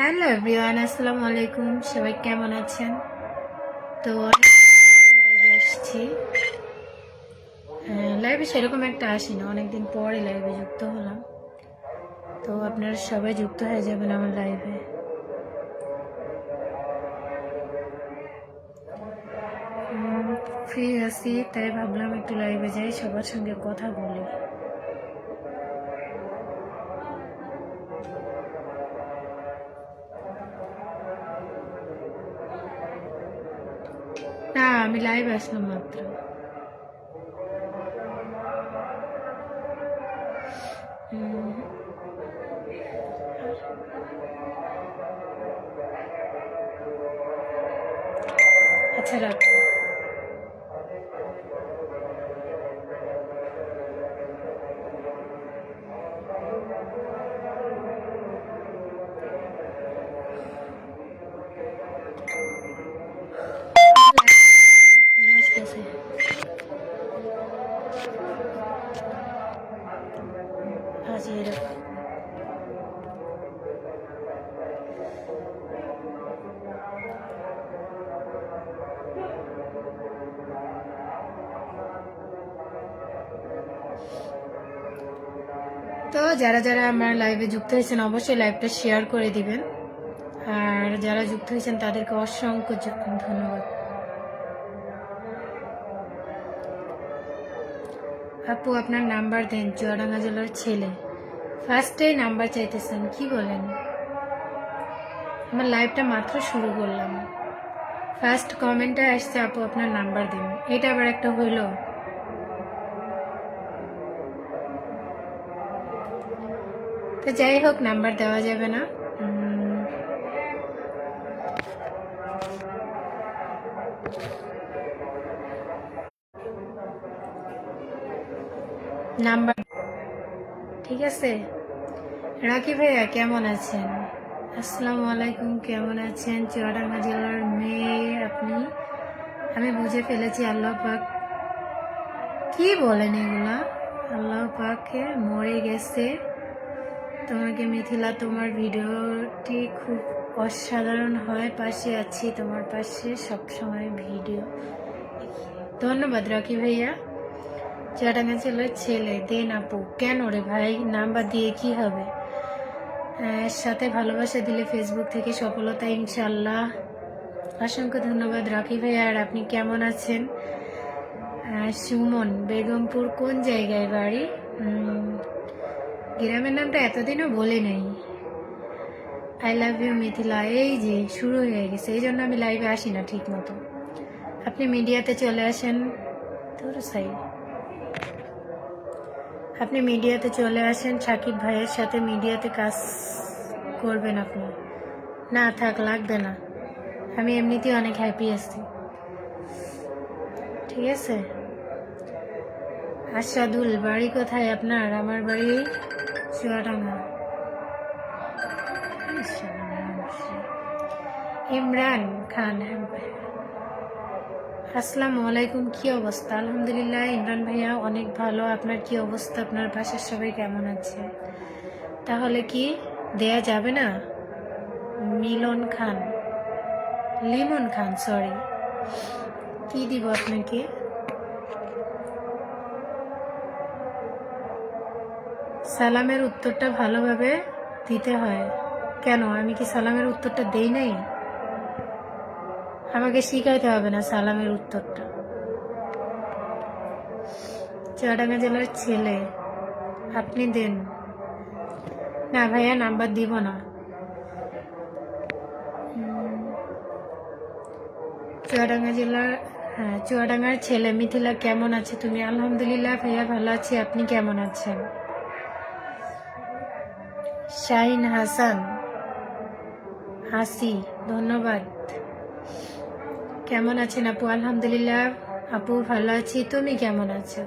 Hello everyone, আসসালামু আলাইকুম। সবাই কেমন আছেন? তো লাইভে আসছি। লাইভে সেরকম একটা আসি না অনেকদিন পরে লাইভে যুক্ত হলাম। তো আপনারা সবাই যুক্ত হয়ে যাবেন আমার লাইভে ফ্রি আছি তাই ভাবলাম একটু লাইভে যাই, সবার সঙ্গে কথা বলি। না আমি লাইভ আসলাম মাত্র তো যারা যারা আমার লাইভে যুক্ত হয়েছেন, অবশ্যই লাইভটা শেয়ার করে দিবেন। আর যারা যুক্ত হয়েছেন, তাদেরকে অসংখ্য ধন্যবাদ। আপু, আপনার নাম্বার দেন, চুয়াডাঙ্গা জেলার ছেলে। ফার্স্টেই নাম্বার চাইতেছেন, কি বলেন? আমার লাইভটা মাত্র শুরু করলাম। ফার্স্ট কমেন্টে আসছে, আপু, আপনার নাম্বার দিন। এটা আবার একটা হইল তো যাই হোক, নাম্বার দেওয়া যাবে না। নাম্বার। ঠিক আছে? রাকি ভাইয়া, কেমন আছেন? আসসালামু আলাইকুম, কেমন আছেন? চুয়াডাঙ্গা জেলার মেয়ে, আপনি? আমি বুঝে ফেলেছি আল্লাহ পাক। কি বলেন এগুলা? আল্লাহ পাকে মরে গেছে। তোমাকে মিথিলা, তোমার ভিডিওটি খুব অসাধারণ হয়। পাশে আছি তোমার পাশে সবসময় ভিডিও। ধন্যবাদ রাকি ভাইয়া। চাটাঙ্গা ছেলের ছেলে। দেন আপু, কেন রে ভাই? নাম্বার দিয়ে কি হবে? সাথে ভালোবাসা দিলে ফেসবুক থেকে সফলতা ইনশাল্লাহ অসংখ্য ধন্যবাদ রাকি ভাইয়া। আর আপনি কেমন আছেন? সুমন, বেগমপুর কোন জায়গায় বাড়ি? গ্রামের নামটা এতদিনও বলে নেই। I love you Mithila. এই যে, শুরু হয়ে গেছে। এই জন্য আমি লাইভে আসি না ঠিক মতো আপনি মিডিয়াতে চলে আসেন। তোর সাই আপনি মিডিয়াতে চলে আসেন। সাকিব ভাইয়ের সাথে মিডিয়াতে কাজ করবেন আপনি। না, থাক, লাগবে না। আমি এমনিতেই অনেক হ্যাপি আছি। ঠিক আছে? আশাদুল বাড়ি কোথায় আপনার? আমার বাড়ি চুয়াডাঙ্গা। ইমরান খান। আসসালামু আলাইকুম, কি অবস্থা? আলহামদুলিল্লাহ, ইমরান ভাইয়া অনেক ভালো। আপনার কি অবস্থা? আপনার বাসার সবাই কেমন আছে? তাহলে কি দেয়া যাবে না? মিলন খান। লিমন খান সরি কি দিব আপনাকে? সালামের উত্তরটা ভালোভাবে দিতে হয়। কেন? আমি কি সালামের উত্তরটা দেই নাই? আমাকে শিখাইতে হবে না সালামের উত্তরটা। চুয়াডাঙ্গা জেলার ছেলে, আপনি দেন। না ভাইয়া, নাম্বার দিব না। চুয়াডাঙ্গা জেলার হ্যাঁ চুয়াডাঙ্গার ছেলে মিথিলা কেমন আছে? তুমি আলহামদুলিল্লাহ ভাইয়া ভালো আছি, আপনি কেমন আছেন? শাহিন হাসান। হাসি, ধন্যবাদ। কেমন আছেন আপু? আলহামদুলিল্লাহ। আপু, ভালো আছি। তুমি কেমন আছো?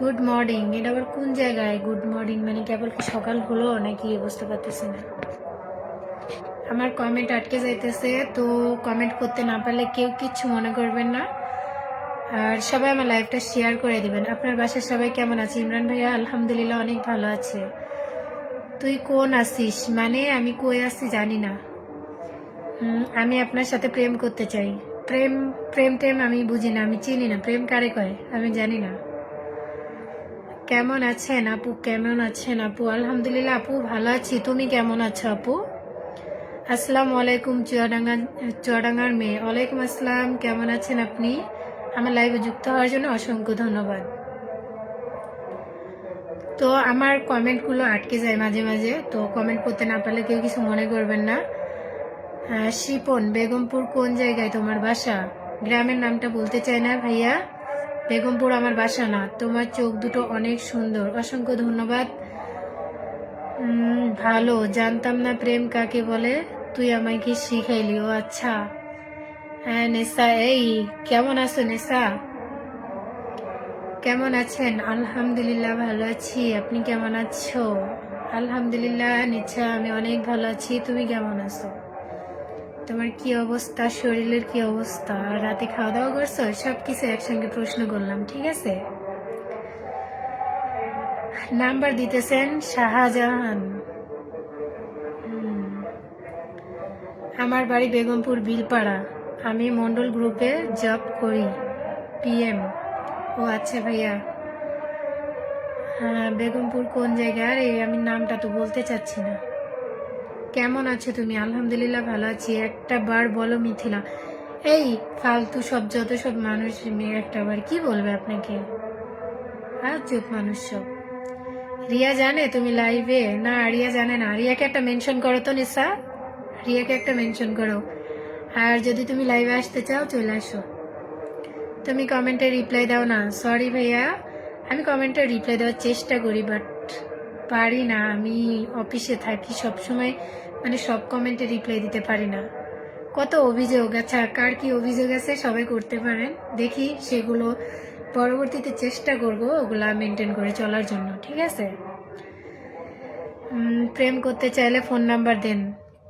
গুড মর্নিং এটা আবার কোন জায়গায়? গুড মর্নিং মানে কেবল কি সকাল হলো নাকি বুঝতে পারতেছি না। আমার কমেন্ট আটকে যাইতেছে, তো কমেন্ট করতে না পারলে কেউ কিচ্ছু মনে করবেন না। আর সবাই আমার লাইভটা শেয়ার করে দিবেন। আপনার বাসার সবাই কেমন আছে? ইমরান ভাইয়া, আলহামদুলিল্লাহ অনেক ভালো আছে। তুই কোন আসিস মানে আমি কই আসি জানি না। আমি আপনার সাথে প্রেম করতে চাই। প্রেম প্রেম টেম আমি বুঝি না, আমি চিনি না। প্রেম কারে কয়? আমি জানি না। কেমন আছেন আপু? কেমন আছেন আপু? আলহামদুলিল্লাহ আপু ভালো আছি। তুমি কেমন আছো আপু? আসসালামু আলাইকুম, চুয়াডাঙ্গা, চুয়াডাঙ্গার মেয়ে। ওয়ালাইকুম আসসালাম। কেমন আছেন আপনি? আমার লাইভে যুক্ত হওয়ার জন্য অসংখ্য ধন্যবাদ। তো আমার কমেন্টগুলো আটকে যায় মাঝে মাঝে, তো কমেন্ট করতে না পারলে কেউ কিছু মনে করবেন না। শিপন, বেগমপুর কোন জায়গায় তোমার বাসা? গ্রামের নামটা বলতে চাই না ভাইয়া। বেগমপুর আমার বাসা না, তোমার চোখ দুটো অনেক সুন্দর। অসংখ্য ধন্যবাদ। ভালো, জানতাম না প্রেম কাকে বলে। তুই আমাকে শিখাইলি? ও আচ্ছা। হ্যাঁ নেশা, এই, কেমন আছো নেশা? কেমন আছেন? আলহামদুলিল্লাহ ভালো আছি। আপনি কেমন আছো? আলহামদুলিল্লাহ নিচ্ছা আমি অনেক ভালো আছি। তুমি কেমন আছো? তোমার কি অবস্থা? শরীরের কি অবস্থা? রাতে খাওয়া দাওয়া করছ? সব কিছু একসঙ্গে প্রশ্ন করলাম, ঠিক আছে? নাম্বার দিতেছেন শাহজাহান। আমার বাড়ি বেগমপুর, বিলপাড়া। আমি মন্ডল গ্রুপে জব করি, পিএম। ও আচ্ছা ভাইয়া। হ্যাঁ বেগমপুর কোন জায়গায়? আরে, আমি নামটা তো বলতে চাচ্ছি না। কেমন আছো তুমি? আলহামদুলিল্লাহ ভালো আছি। একটা বার বলো মিথিলা। এই, ফালতু সব, যত সব মানুষ মেয়ে একটা বার, কি বলবে আপনাকে? আর চুপ মানুষ সব। রিয়া জানে তুমি লাইভে না, রিয়া জানে না। রিয়াকে একটা মেনশন করো তো, নিসা। রিয়াকে একটা মেনশন করো। আর যদি তুমি লাইভে আসতে চাও, চলে আসো। তুমি কমেন্টে রিপ্লাই দাও না। সরি ভাইয়া, আমি কমেন্টে রিপ্লাই দেওয়ার চেষ্টা করি বাট পারি না। আমি অফিসে থাকি সব সময় মানে সব কমেন্টে রিপ্লাই দিতে পারি না। কত অভিযোগ আচ্ছা কার কি অভিযোগ আছে, সবাই করতে পারেন। দেখি সেগুলো পরবর্তীতে চেষ্টা করব ওগুলা মেনটেন করে চলার জন্য, ঠিক আছে? প্রেম করতে চাইলে ফোন নাম্বার দেন।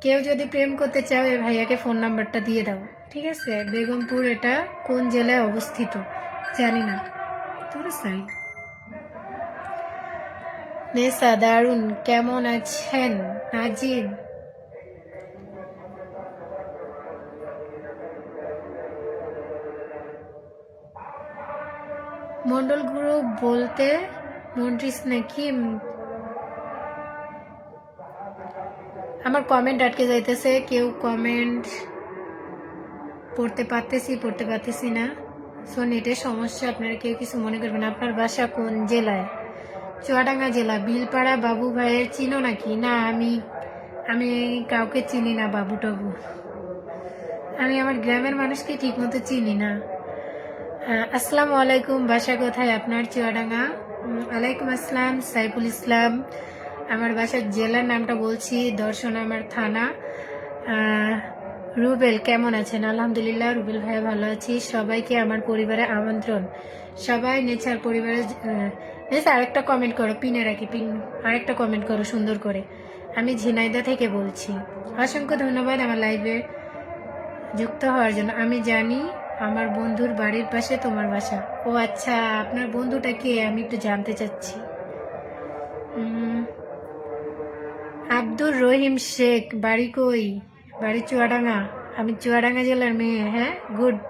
কেউ যদি প্রেম করতে চাও এই ভাইয়াকে ফোন নাম্বারটা দিয়ে দাও। ঠিক আছে? বেগমপুর এটা কোন জেলায় অবস্থিত? জানি না। তোর সাই। নেসা, দারুণ, কেমন আছেন? নাজিব মন্ডল গ্রুপ বলতে মন্ট্রিস নাকি আমার কমেন্ট আটকে যাইতেছে, কেউ কমেন্ট পড়তে পারতেছি পড়তে পারতেছি না। সো নেটের সমস্যা, আপনারা কেউ কিছু মনে করবেন। আপনার বাসা কোন জেলায়? চুয়াডাঙ্গা জেলা, বিলপাড়া বাবু ভাইয়ের চিনো নাকি? না, আমি আমি কাউকে চিনি না, বাবু টাবু। আমি আমার গ্রামের মানুষকে ঠিকমতো চিনি না। আসসালামু আলাইকুম, বাসা কোথায় আপনার? চুয়াডাঙ্গা। আলাইকুম আসসালাম, সাইফুল ইসলাম। আমার বাসার জেলার নামটা বলছি, দর্শন আমার থানা। রুবেল, কেমন আছেন? আলহামদুলিল্লাহ, রুবেল ভাই ভালো আছি। সবাইকে আমার পরিবারে আমন্ত্রণ। সবাই নেচার পরিবারে নেচা আরেকটা কমেন্ট করো, পিনে রাখি, পিন, আরেকটা কমেন্ট করো, সুন্দর করে। আমি ঝিনাইদা থেকে বলছি। অসংখ্য ধন্যবাদ আমার লাইভে যুক্ত হওয়ার জন্য। আমি জানি আমার বন্ধুর বাড়ির পাশে তোমার বাসা। ও আচ্ছা আপনার বন্ধুটা কে? আমি একটু জানতে চাচ্ছি। আব্দুর রহিম শেখ বাড়ি কই? বাড়ি চুয়াডাঙ্গা। আমি চুয়াডাঙ্গা জেলার মেয়ে হ্যাঁ? গুড।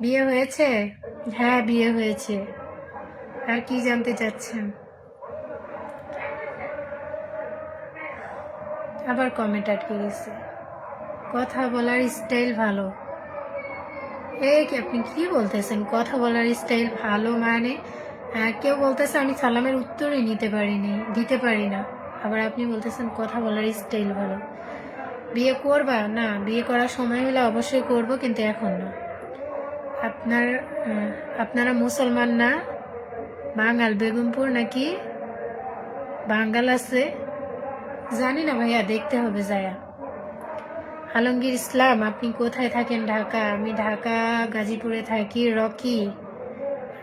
বিয়ে হয়েছে? হ্যাঁ বিয়ে হয়েছে। আর কি জানতে চাচ্ছেন? আবার কমেন্ট আটকে গেছে। কথা বলার স্টাইল ভালো। এই কি আপনি কি বলতেছেন? কথা বলার স্টাইল ভালো মানে? আহ, কেউ বলতেছে আমি সালামের উত্তরই নিতে পারিনি দিতে পারি না। আবার আপনি বলতেছেন কথা বলার স্টাইল ভালো। বিয়ে করবা? না, বিয়ে করার সময় হলে অবশ্যই করব, কিন্তু এখন না। আপনার আপনারা মুসলমান না? বাঙাল বেগমপুর নাকি? বাঙ্গাল আছে? জানি না ভাইয়া, দেখতে হবে যায়া। আলমগীর ইসলাম, আপনি কোথায় থাকেন ঢাকা? আমি ঢাকা, গাজীপুরে থাকি, রকি।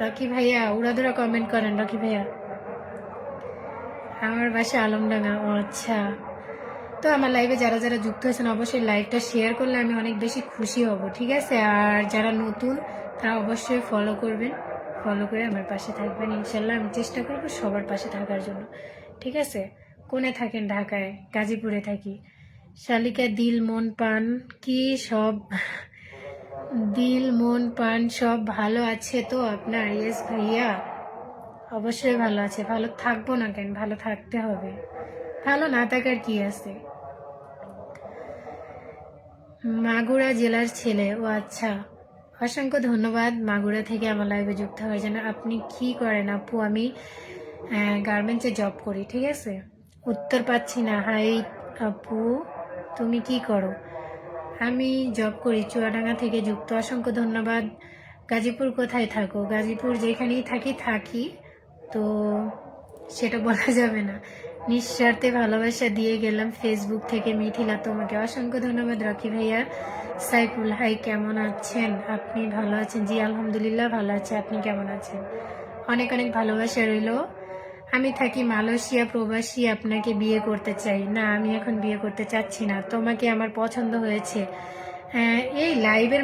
রকি ভাইয়া, উড়াধুরা কমেন্ট করেন, রকি ভাইয়া। আমার বাসা আলমডাঙ্গা ও আচ্ছা। তো আমার লাইভে যারা যারা যুক্ত হয়েছেন অবশ্যই লাইভটা শেয়ার করলে আমি অনেক বেশি খুশি হব, ঠিক আছে? আর যারা নতুন, তারা অবশ্যই ফলো করবেন। ফলো করে আমার পাশে থাকবেন, ইনশাল্লাহ। আমি চেষ্টা করব সবার পাশে থাকার জন্য, ঠিক আছে? কোনে থাকেন? ঢাকায়, গাজীপুরে থাকি। শালিকা, দিল, মন, পান, কি সব? দিল, মন, পান সব ভালো আছে তো আপনার? ইয়েস ভাইয়া। অবশ্যই ভালো আছে। ভালো থাকব না কেন? ভালো থাকতে হবে। ভালো না থাকার কি আছে? মাগুরা জেলার ছেলে। ও আচ্ছা। অসংখ্য ধন্যবাদ মাগুরা থেকে আমার লাইভে যুক্ত হওয়ার জন্য। আপনি কি করেন আপু? আমি গার্মেন্টসে জব করি, ঠিক আছে? উত্তর পাচ্ছি না। হাই আপু। তুমি কি করো? আমি জব করি চুয়াডাঙ্গা থেকে যুক্ত। অসংখ্য ধন্যবাদ। গাজীপুর কোথায় থাকো? গাজীপুর যেখানেই থাকি থাকি। তো সেটা বলা যাবে না। নিঃস্বার্থে ভালোবাসা দিয়ে গেলাম ফেসবুক থেকে মিথিলা। তোমাকে অসংখ্য ধন্যবাদ রকি ভাইয়া। সাইফুল হাই কেমন আছেন? আপনি ভালো আছেন? জি আলহামদুলিল্লাহ ভালো আছে। আপনি কেমন আছেন? অনেক অনেক ভালোবাসা রইল। আমি থাকি মালয়েশিয়া প্রবাসী আপনাকে বিয়ে করতে চাই। না আমি এখন বিয়ে করতে চাচ্ছি না। তোমাকে আমার পছন্দ হয়েছে। আহ, এই লাইভের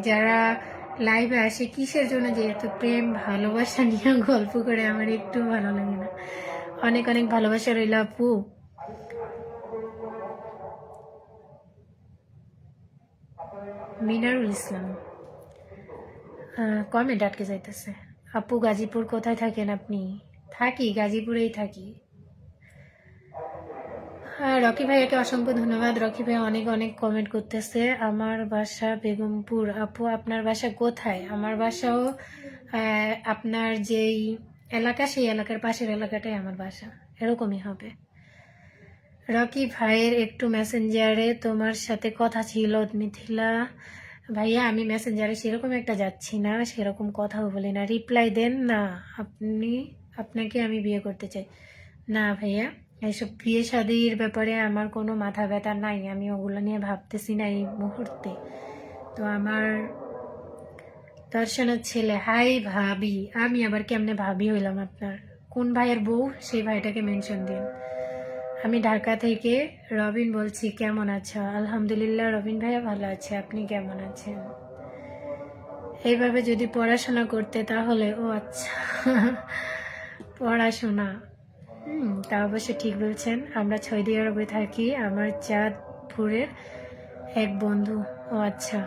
যারা লাইভে আসে, কিসের জন্য যে এত প্রেম, ভালোবাসা নিয়ে গল্প করে আমার একটু ভালো লাগে না। অনেক অনেক ভালোবাসা রইল আপু। মিনারুল ইসলাম। কমেন্ট আটকে যাইতেছে। আপু, গাজীপুর কোথায় থাকেন আপনি? থাকি, গাজীপুরেই থাকি। রকি ভাইয়াকে অসংখ্য ধন্যবাদ। রকি ভাই অনেক অনেক কমেন্ট করতেছে। আমার বাসা বেগমপুর। আপু, আপনার বাসা কোথায়? আমার বাসাও আপনার যেই এলাকা, সেই এলাকার পাশের এলাকাটাই আমার বাসা। এরকমই হবে। রকি ভাইয়ের একটু মেসেঞ্জারে তোমার সাথে কথা ছিল, মিথিলা। ভাইয়া, আমি মেসেঞ্জারে সেরকম একটা যাচ্ছি না, সেরকম কথাও বলি না। রিপ্লাই দেন না, আপনি, আপনাকে আমি বিয়ে করতে চাই। না, ভাইয়া। এইসব বিয়ে শাদির ব্যাপারে আমার কোনো মাথা ব্যথা নাই, আমি ওগুলো নিয়ে ভাবতেছি না এই মুহূর্তে। তো আমার দর্শনের ছেলে, হাই ভাবি, আমি আবার কেমনে ভাবি হইলাম আপনার? কোন ভাইয়ের বউ? সেই ভাইটাকে মেনশন দিন। আমি ঢাকা থেকে রবিন বলছি, কেমন আছো? আলহামদুলিল্লাহ, রবিন ভাইয়া ভালো আছে, আপনি কেমন আছেন? এইভাবে যদি পড়াশোনা করতে, তাহলে, ও আচ্ছা পড়াশোনা। তা অবশ্য ঠিক বলছেন। আমরা সৌদি আরবে থাকি। আমার চাঁদপুরের এক বন্ধু। ও আচ্ছা।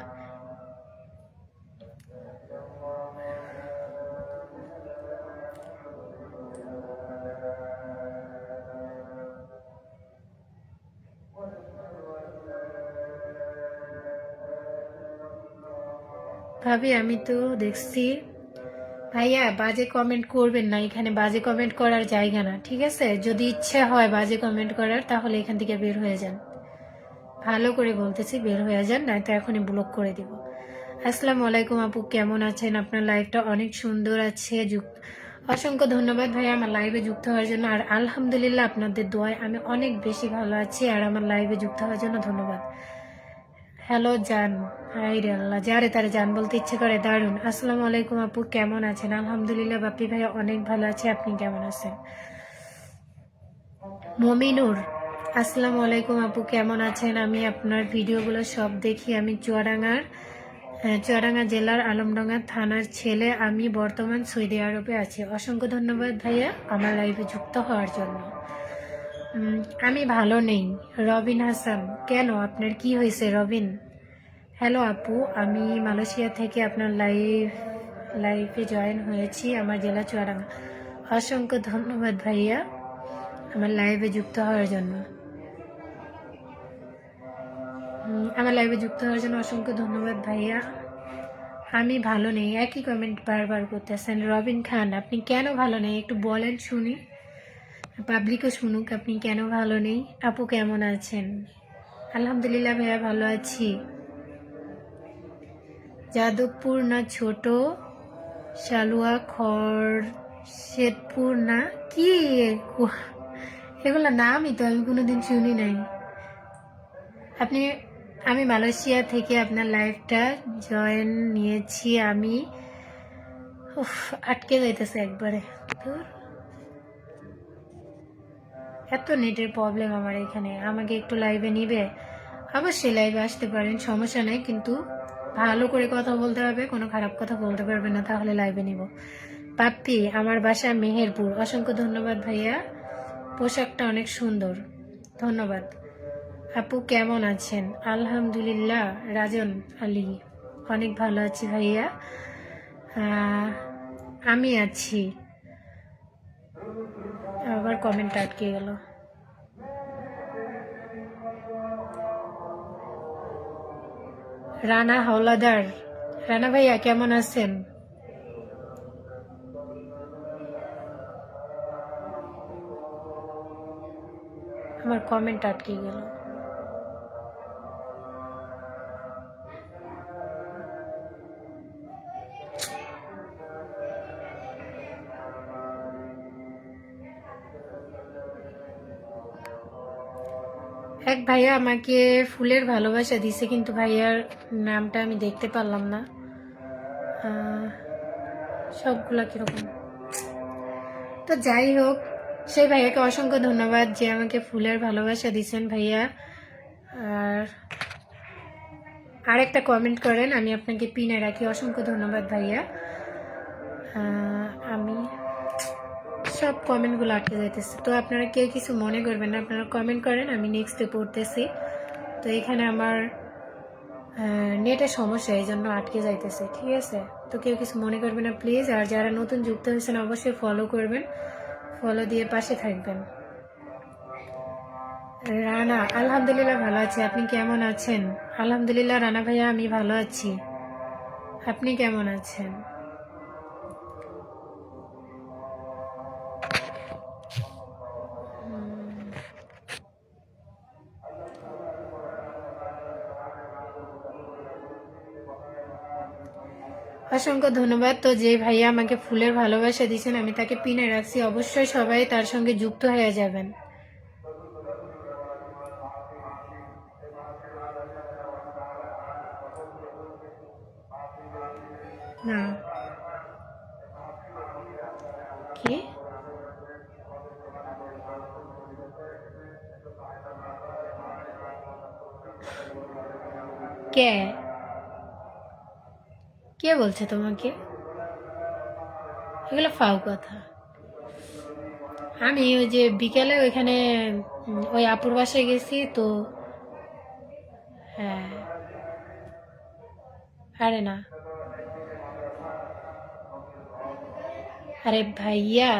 ভাবি, আমি তো দেখছি ভাইয়া, বাজে কমেন্ট করবেন না, এখানে বাজে কমেন্ট করার জায়গা না, ঠিক আছে? যদি ইচ্ছে হয় বাজে কমেন্ট করার, তাহলে এখান থেকে বের হয়ে যান। ভালো করে বলতেছি, বের হয়ে যান নয়তো এখনই ব্লক করে দিব। আসসালামু আলাইকুম আপু, কেমন আছেন? আপনার লাইফটা অনেক সুন্দর আছে অসংখ্য ধন্যবাদ ভাইয়া, আমার লাইভে যুক্ত হওয়ার জন্য। আর আলহামদুলিল্লাহ, আপনাদের দোয়ায় আমি অনেক বেশি ভালো আছি, আর আমার লাইভে যুক্ত হওয়ার জন্য ধন্যবাদ। হ্যালো জান। হাই রে আল্লাহ, যারে তারে জান বলতে ইচ্ছে করে দারুণ আসসালামু আলাইকুম আপু, কেমন আছেন? আলহামদুলিল্লাহ বাপি ভাই অনেক ভালো আছে, আপনি কেমন আছেন? মমিনুর, আসসালামু আলাইকুম আপু, কেমন আছেন? আমি আপনার ভিডিওগুলো সব দেখি, আমি চুয়াডাঙ্গার চুয়াডাঙ্গা জেলার আলমডাঙ্গা থানার ছেলে, আমি বর্তমান সৌদি আরবে আছি। অসংখ্য ধন্যবাদ ভাইয়া আমার লাইফে যুক্ত হওয়ার জন্য। আমি ভালো নেই, রবিন হাসান। কেন? আপনার কি হয়েছে রবিন? হ্যালো আপু। আমি মালয়েশিয়া থেকে আপনার লাইভ লাইভে জয়েন হয়েছি আমার জেলা চুয়াডাঙ্গা। অসংখ্য ধন্যবাদ ভাইয়া আমার লাইভে যুক্ত হওয়ার জন্য। আমার লাইভে যুক্ত হওয়ার জন্য অসংখ্য ধন্যবাদ ভাইয়া। আমি ভালো নেই, একই কমেন্ট বারবার করতেছেন রবিন খান, আপনি কেন ভালো নেই? একটু বলেন শুনি। পাবলিকও শুনুক, আপনি কেন ভালো নেই? আপু কেমন আছেন? আলহামদুলিল্লাহ ভাইয়া ভালো আছি। যাদবপুর না ছোট? শালুয়া, খড় শেদপুর না কি? এগুলো নামই তো আমি কোনোদিন শুনি নাই। আপনি, আমি মালয়েশিয়া থেকে আপনার লাইফটা জয়েন নিয়েছি আমি। আটকে যাইতেছে একবারে। এত নেটের প্রবলেম আমার এখানে। আমাকে একটু লাইভে নিবে। অবশ্যই লাইভে আসতে পারেন, সমস্যা নেই, কিন্তু ভালো করে কথা বলতে হবে, কোনো খারাপ কথা বলতে পারবে না, তাহলে লাইভে নিব। পাপ্পি, আমার বাসা মেহেরপুর। অসংখ্য ধন্যবাদ ভাইয়া। পোশাকটা অনেক সুন্দর। ধন্যবাদ। আপু কেমন আছেন? আলহামদুলিল্লাহ। রাজন আলী, অনেক ভালো আছি ভাইয়া। আমি আছি। আবার কমেন্ট আটকে গেল। রানা হাওলাদার। রানা ভাইয়া কেমন আছেন? আমার কমেন্ট আটকে গেল। এক ভাইয়া আমাকে ফুলের ভালোবাসা দিছে, কিন্তু ভাইয়ার নামটা আমি দেখতে পারলাম না। সবগুলা কীরকম? তো যাই হোক, সেই ভাইয়াকে অসংখ্য ধন্যবাদ যে আমাকে ফুলের ভালোবাসা দিছেন ভাইয়া। আর আরেকটা কমেন্ট করেন, আমি আপনাকে পিনে রাখি। অসংখ্য ধন্যবাদ ভাইয়া। সব কমেন্টগুলো আটকে যাইতেছে। তো আপনারা কেউ কিছু মনে করবেন না, আপনারা কমেন্ট করেন, আমি নেক্সটে পড়তেছি। তো এখানে আমার নেটের সমস্যা এই জন্য আটকে যাইতেছে, ঠিক আছে? তো কেউ কিছু মনে করবেন না প্লিজ আর যারা নতুন যুক্ত হয়েছেন, অবশ্যই ফলো করবেন। ফলো দিয়ে পাশে থাকবেন। রানা, আলহামদুলিল্লাহ ভালো আছি, আপনি কেমন আছেন? আলহামদুলিল্লাহ রানা ভাইয়া, আমি ভালো আছি। আপনি কেমন আছেন? অসংখ্য ধন্যবাদ। তো যে ভাইয়া আমাকে ফুলের ভালোবাসা দিয়েছেন, আমি তাকে পিনে রাখছি। অবশ্যই সবাই তার সঙ্গে যুক্ত হয়ে যাবেন। না। কি? কে? কে বলছে তোমাকে? এগুলো ফাউ কথা। আমি ওই যে বিকেলে ওইখানে ওই আপুর বাসায় গেছি তো হ্যাঁ। আরে না। আরে ভাইয়া।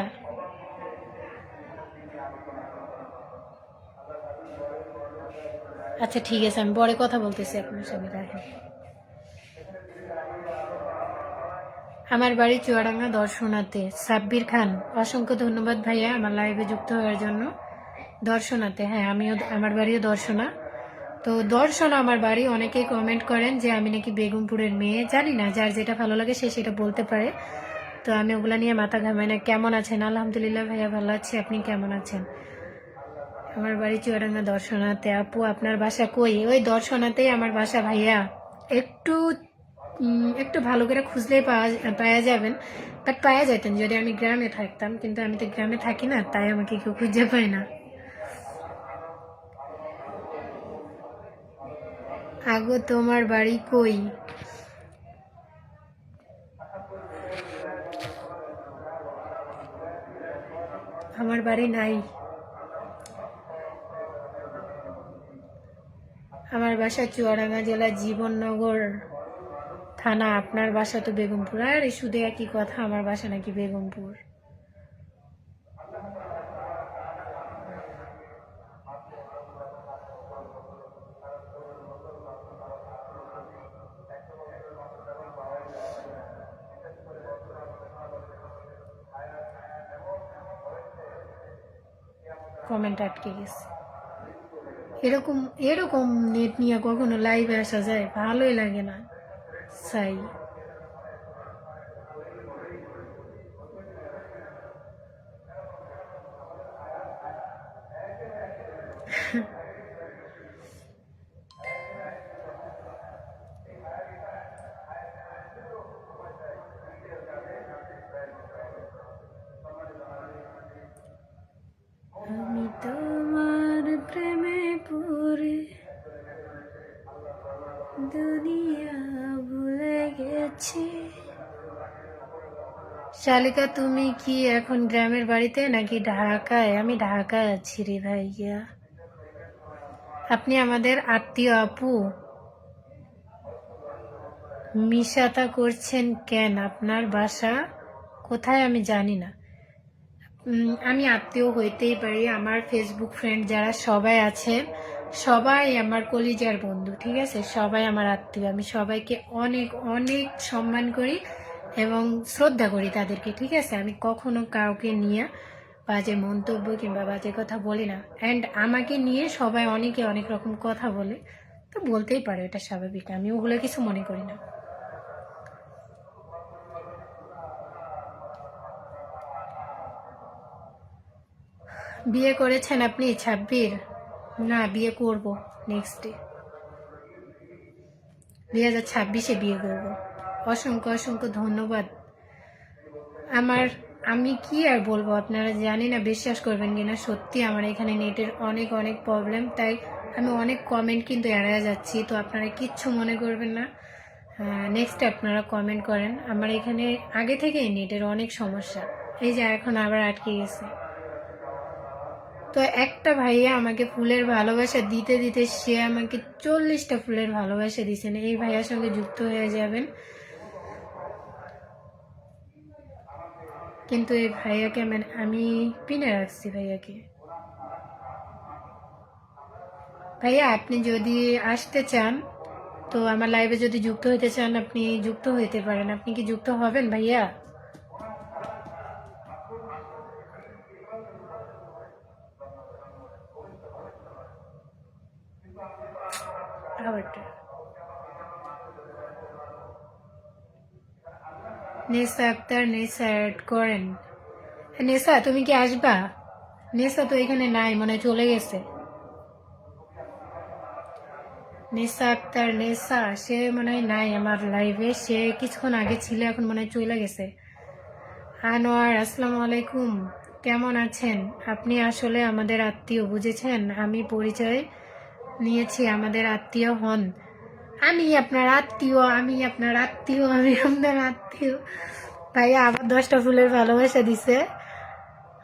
আচ্ছা ঠিক আছে, আমি পরে কথা বলতেছি আপনার সঙ্গে, রাখেন। আমার বাড়ি চুয়াডাঙ্গা দর্শনাতে সাব্বির খান। অসংখ্য ধন্যবাদ ভাইয়া আমার লাইভে যুক্ত হওয়ার জন্য। দর্শনাতে হ্যাঁ আমিও আমার বাড়িও দর্শনা। তো দর্শনা আমার বাড়ি, অনেকেই কমেন্ট করেন যে আমি নাকি বেগমপুরের মেয়ে। জানি না, যার যেটা ভালো লাগে সে সেটা বলতে পারে। তো আমি ওগুলা নিয়ে মাথা ঘামাই না। কেমন আছেন? আলহামদুলিল্লাহ ভাইয়া ভালো আছি। আপনি কেমন আছেন? আমার বাড়ি চুয়াডাঙ্গা দর্শনাতে আপু, আপনার বাসা কই? ওই দর্শনাতেই আমার বাসা ভাইয়া। একটু একটু ভালো করে খুঁজলেই পাওয়া পাওয়া যাবেন। বাট পাওয়া যেতেন যদি আমি গ্রামে থাকতাম, কিন্তু আমি তো গ্রামে থাকি না, তাই আমাকে কেউ খুঁজে পায় না। আগো, তোমার বাড়ি কই? আমার বাড়ি নাই। আমার বাসা চুয়াডাঙ্গা জেলা, জীবননগর। থানা আপনার বাসা তো বেগমপুর, আর শুধু একই কথা, আমার বাসা নাকি বেগমপুর। কমেন্ট আটকে গেছে। এরকম এরকম নেট নিয়ে কখনো লাইভে আসা যায়? ভালোই লাগে না। সাই শালিকা তুমি কি এখন গ্রামের বাড়িতে নাকি ঢাকায়? আমি ঢাকায় আছি রে ভাইয়া। আপনি আমাদের আত্মীয় আপু। মিশাতা করছেন কেন? আপনার বাসা কোথায় আমি জানি না। আমি আত্মীয় হইতেই পারি। আমার ফেসবুক ফ্রেন্ড যারা সবাই আছে সবাই আমার কলিজার বন্ধু, ঠিক আছে? সবাই আমার আত্মীয়। আমি সবাইকে অনেক অনেক সম্মান করি। এবং শ্রদ্ধা করি তাদেরকে, ঠিক আছে? আমি কখনো কাউকে নিয়ে বাজে মন্তব্য কিংবা বাজে কথা বলি না। অ্যান্ড আমাকে নিয়ে সবাই অনেকে অনেক রকম কথা বলে। তো বলতেই পারে, এটা স্বাভাবিক। আমি ওগুলো কিছু মনে করি না। বিয়ে করেছেন আপনি, ছাব্বির? না, বিয়ে করব নেক্সট ডে দুই হাজার ছাব্বিশে বিয়ে করব। অসংখ্য অসংখ্য ধন্যবাদ। আমার, আমি কি আর বলব, আপনারা জানি না, বিশ্বাস করবেন কিনা, সত্যি আমার এখানে নেটের অনেক অনেক প্রবলেম তাই আমি অনেক কমেন্ট কিন্তু এড়ায় যাচ্ছি, তো আপনারা কিচ্ছু মনে করবেন না। নেক্সট আপনারা কমেন্ট করেন, আমার এখানে আগে থেকেই নেটের অনেক সমস্যা, এই যে এখন আবার আটকে গেছে। তো একটা ভাইয়া আমাকে ফুলের ভালোবাসা দিতে দিতে সে আমাকে চল্লিশটা ফুলের ভালোবাসা দিয়েছেন এই ভাইয়ার সঙ্গে যুক্ত হয়ে যাবেন। কিন্তু এই ভাইয়াকে মানে আমি পিনে রাখছি ভাইয়াকে। ভাইয়া, আপনি যদি আসতে চান, তো আমার লাইভে যদি যুক্ত হইতে চান, আপনি যুক্ত হইতে পারেন। আপনি কি যুক্ত হবেন ভাইয়া? নেসা আক্তার, নেসা অ্যাড করেন। নেসা, তুমি কি আসবা? নেসা তো এখানে নাই, মনে চলে গেছে। নেসা আক্তার, নেসা, সে মনে হয় নাই আমার লাইভে সে কিছুক্ষণ আগে ছিল, এখন মনে হয় চলে গেছে। আনোয়ার, আসসালামু আলাইকুম। কেমন আছেন? আপনি আসলে আমাদের আত্মীয়, বুঝেছেন? আমি পরিচয় নিয়েছি, আমাদের আত্মীয় হন। আমি আপনার আত্মীয়, আমি আপনার আত্মীয়, আমি আপনার আত্মীয়। ভাইয়া আবার দশটা ফুলের ভালোবাসা দিছে।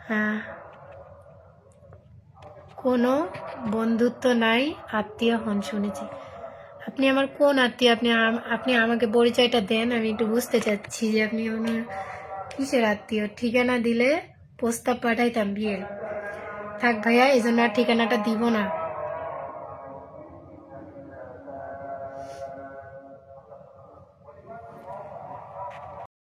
হ্যাঁ। কোনো বন্ধুত্ব নাই, আত্মীয় হন শুনেছি। আপনি আমার কোন আত্মীয়? আপনি আপনি আমাকে পরিচয়টা দেন, আমি একটু বুঝতে চাচ্ছি যে আপনি আমার কিসের আত্মীয়? ঠিকানা দিলে প্রস্তাব পাঠাইতাম বিয়ের। থাক ভাইয়া এই জন্য আর ঠিকানাটা দিব না।